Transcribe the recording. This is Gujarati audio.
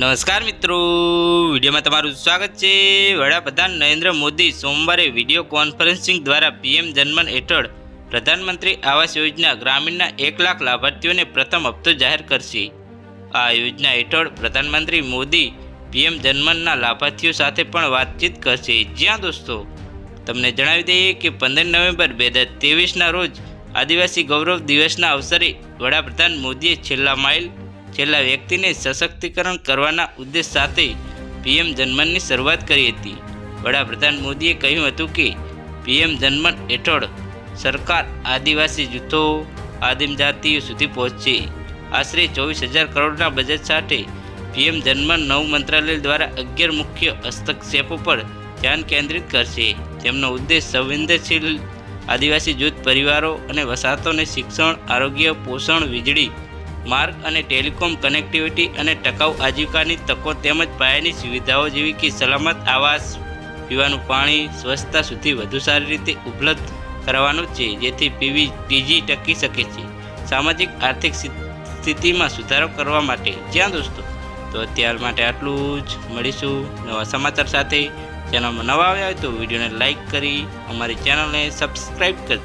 નમસ્કાર મિત્રો. વિડીયોમાં તમારું સ્વાગત છે. વડાપ્રધાન નરેન્દ્ર મોદી સોમવારે વીડિયો કોન્ફરન્સિંગ દ્વારા પીએમ જનમન હેઠળ પ્રધાનમંત્રી આવાસ યોજના ગ્રામીણના એક લાખ લાભાર્થીઓને પ્રથમ હપ્તો જાહેર કરશે. આ યોજના હેઠળ પ્રધાનમંત્રી મોદી પીએમ જનમનના લાભાર્થીઓ સાથે પણ વાતચીત કરશે. જ્યાં દોસ્તો, તમને જણાવી દઈએ કે પંદર નવેમ્બર બે હજાર તેવીસના રોજ આદિવાસી ગૌરવ દિવસના અવસરે વડાપ્રધાન મોદીએ છેલ્લા માઇલ છેલ્લા વ્યક્તિને સશક્તિકરણ કરવાના ઉદ્દેશ સાથે પીએમ જનમનની શરૂઆત કરી હતી. વડાપ્રધાન મોદીએ કહ્યું હતું કે, પીએમ જનમન હેઠળ સરકાર આદિવાસી જૂથો આદિમજાતિઓ સુધી પહોંચશે. આશરે ચોવીસ હજાર કરોડના બજેટ સાથે પીએમ જન્મન નવ મંત્રાલય દ્વારા અગિયાર મુખ્ય હસ્તક્ષેપો પર ધ્યાન કેન્દ્રિત કરશે. તેમનો ઉદ્દેશ સંવેદનશીલ આદિવાસી જૂથ પરિવારો અને વસાહતોને શિક્ષણ, આરોગ્ય, પોષણ, વીજળી માર્ગ અને ટેલિકોમ કનેક્ટિવિટી અને ટકાઉ આજીવિકાની તકો તેમજ પાયાની સુવિધાઓ જેવી કે સલામત આવાસ, પીવાનું પાણી, સ્વચ્છતા સુધી વધુ સારી રીતે ઉપલબ્ધ કરવાનું છે, જેથી પીવી ટીજી ટકી શકે છે. સામાજિક આર્થિક સ્થિ- સ્થિતિમાં સુધારો કરવા માટે. જ્યાં દોસ્તો, તો અત્યાર માટે આટલું જ. મળીશું નવા સમાચાર સાથે. ચેનલમાં નવા આવ્યા હોય તો વિડીયોને લાઇક કરી, અમારી ચેનલને સબસ્ક્રાઈબ કરી